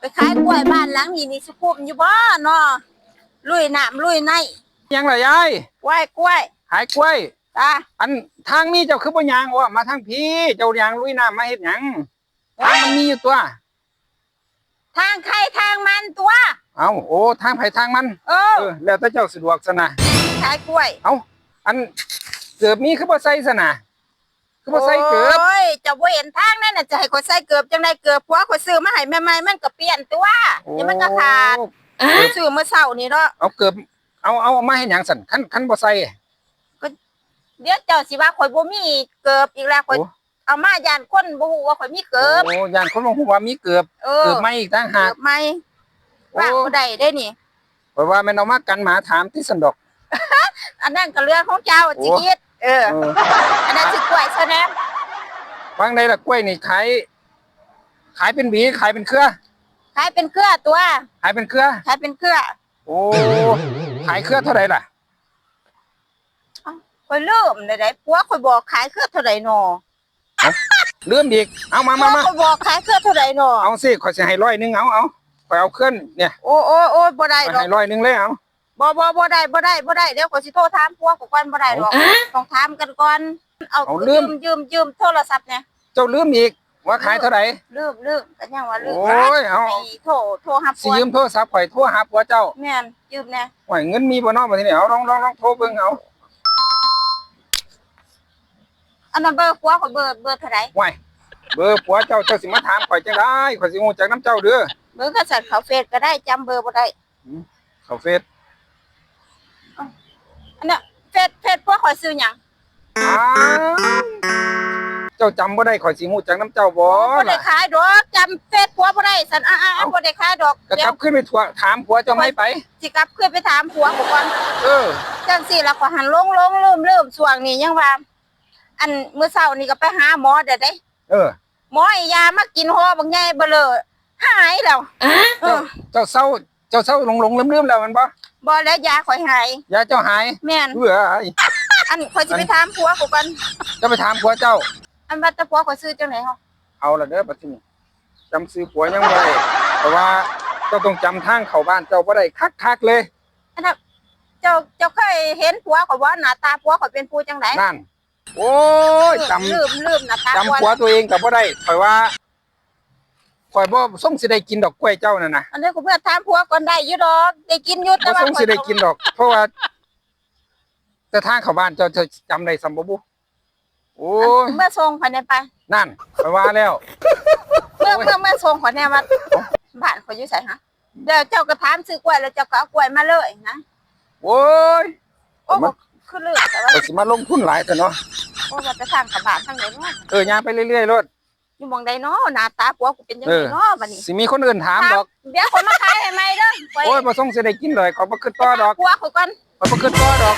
ไปขายกล้วยบ้านหลังนี้นี่สิคุ้มอยู่บ่เนาะลุยน้ำลุยในยังล่ะยายกล้วยกล้วยขายกล้วยตาอันทางนี้เจ้าคือบ่ยางว่ามาทางพี่เจ้ายางลุยน้ำมาเฮ็ดหยังทางมันมีอยู่ตัว ทางใครทางมันตัว เอาโอ้ทางไผทางมัน เออเออแล้วแต่เจ้าสะดวกซะนะขายกล้วย เอาอันเกือบมีคือบ่ใส่ซะนะคือบ่ใส่เกือบโอ้ยเจะบ่เห็นทางนั่นน่ะจะให้ข่อยใส่เกือบจังไดเกือบผัวข่อยซื้อมาให้ใหม่ๆมันก็เปลี่ยนตัวนี่มันก็ขาดซื้อเมื่อเช้านี่เนาะเอาเกือบเอาเอามาเฮ็ดหยังสั่นคันคันบ่ใส่เดี๋ยวเจ้าสิว่าข่อยบ่มีเกือบอีกแล้วข่อยโอ้เอามาย่านคนบ่ฮู้ว่าข่อยมีเกือบโอ้ยานคนบ่ฮู้ว่ามีเกือบเออเกือบไม่อีกต่างหากเกือบไหมว่าโอ้บ่ได้เด้นี่เพราะว่าแม่นเอามากันหมาถามที่สันดอกอันนั้นก็เรื่องของเจ้าโอ้สิคิดเออเออ อันนั้นสิกล้วยซะแน่ วางได้ละกล้วยนี่ขายขายเป็นหวีขายเป็นเครือ ขายเป็นเครือตัว ขายเป็นเครือ ขายเป็นเครือ โอ้ขายเครือเท่าไหร่ล่ะข่อยลืมได้ได้ผัวข่อยบอกขายเครือเท่าใดหนอลืมอีกเอามาผัมาวมาข่อยบอกขายเครือเท่าใดหนอเอาสิขอยสิให้ร้อยหนึงเอาเอาขอยเอาเคลื่อนเนี่ยโอ้โอ้โอ้บ่ได้ขอยดอกให้ร้อยหนึงเลยเอาบ่บ่บ่ได้บ่ได้บ่ได้เดี๋ยวข่อยสิโทรถามผัวข่อยก่อนบ่ได้ดอกต้องถามกันก่อนเอายืมยืมยืมโทรศัพท์เนี่ยเจ้าลืมอีกว่าขายเท่าไหร่ลืมลืมก็ยังว่าลืมโอ้ยเอาให้โทรโทรหาสิผัวยืมโทรศัพท์ข่อยโทรหาผัวเจ้าแม่นยืมแน่ห่วยเงินมีบ่เนาะบัดนี้เอาลองลองลองโทรเบิ่งเอาอันนั้นเบอร์ผัวข่อยเบอร์เบอร์เท่าใดห่วยเบอร์ผัวเจ้าเจ้าสิมาถามข่อยจังได๋ข่อยสิฮู้จักน้ำเจ้าเด้อเบอร์ก็ใส่เขาเฟซก็ได้จำเบอร์บ่ได้เข้าเฟซอันน่ะเฟซเฟซผัวข่อยซื้อหยังอ้าว เจ้าจำบ่ได้ข่อยสิฮู้จักน้ำเจ้าบ่บ่ได้ล่ะ ขายดอกจำเฟซผัวบ่ได้สันอ่าๆบ่ได้ขายดอกก็เดี๋กยลัวบขึ้นไปทวงถามผัวเจ้าไม่ไป สิกลับขึ้นไปถามผัวข่อยก่อนเออ จังซี่แล้วก็หันลงลงลืมลืมช่วงนี้ยังว่า อันมื้อเช้านี่ก็ไปหาหมอเด้อเด้เออ หมอให้ยามากินห่อบางใหญ่เบลอหายแล้วเอเจ้าอเจ้าเศร้า เจ้าเศร้าหลงหลงลืมลืมๆแล้วมันบ่บ่แล้วยาข่อยหายยาเจ้าหายแม่นเบื่อไอ้อันข่อยสิไปถามผัวข่อยก่อนเจ้าไปถามผัวเจ้า อันว่าแต่ผัวข่อยซื้อจังได๋เฮาเอาละเด้อบัดนี้จำซื้อผัวยังบ่ได้เพราะว่าเจ้าต้องจำทางเข้าบ้านเจ้าบ่ได้คักๆเลยอันนั้นเจ้าเจ้าเคยเห็นผัวข่อยบ่หน้าตาผัวข่อยเป็นผู้จังได๋นั่น โอ้ยจำ ลืมลืมหน้าตาจำผัวตัวเองก็บ่ได้ข่อยว่าข่อยบ่ส่งสิได้กินดอกกล้วยเจ้านั่นน่ะอันนี้กูเพื่อถามผัวก่อนได้อยู่ดอกได้กินอยู่แต่บ่ว่าส่งสิได้กินดอก เพราะว่า แต่ทางเข้าบ้านเจ้าเจ้าจำได้ซ้ํบ่บุ โอ้ยเมื่อส่งข่อยได้ไปนั่นข่อยว่าแล้ว เมื่อเมื่อเมื่อส่งข่อยแน่ว่าบ้านข่อยอยู่ไสฮะเดี๋ยวเจ้าก็ถามซื้อกล้วยแล้วเจ้าก็เอากล้วยมาเลยนะโอ้ยโอ้บ่คือลืมแต่ว่าข่อยสิมาลงทุนหลายแต่เนาะโอ้ว่าจะทางกับบ้านทางไหนเนาะเออย่างไปเรื่อยๆรถอยู่หมองใดเนาะหน้าตาผัวกูเป็นจังไดเนาะบัดนี้สิมีคนอื่นถามดอกเดี๋ยวคนมาขายให้ใหม่เด้อไปโอ้ยบ่ส่งสิได้กินเลยขอยบ่คิดต่อดอกผัวข่อยก่อนขอยบ่คิดต่อดอก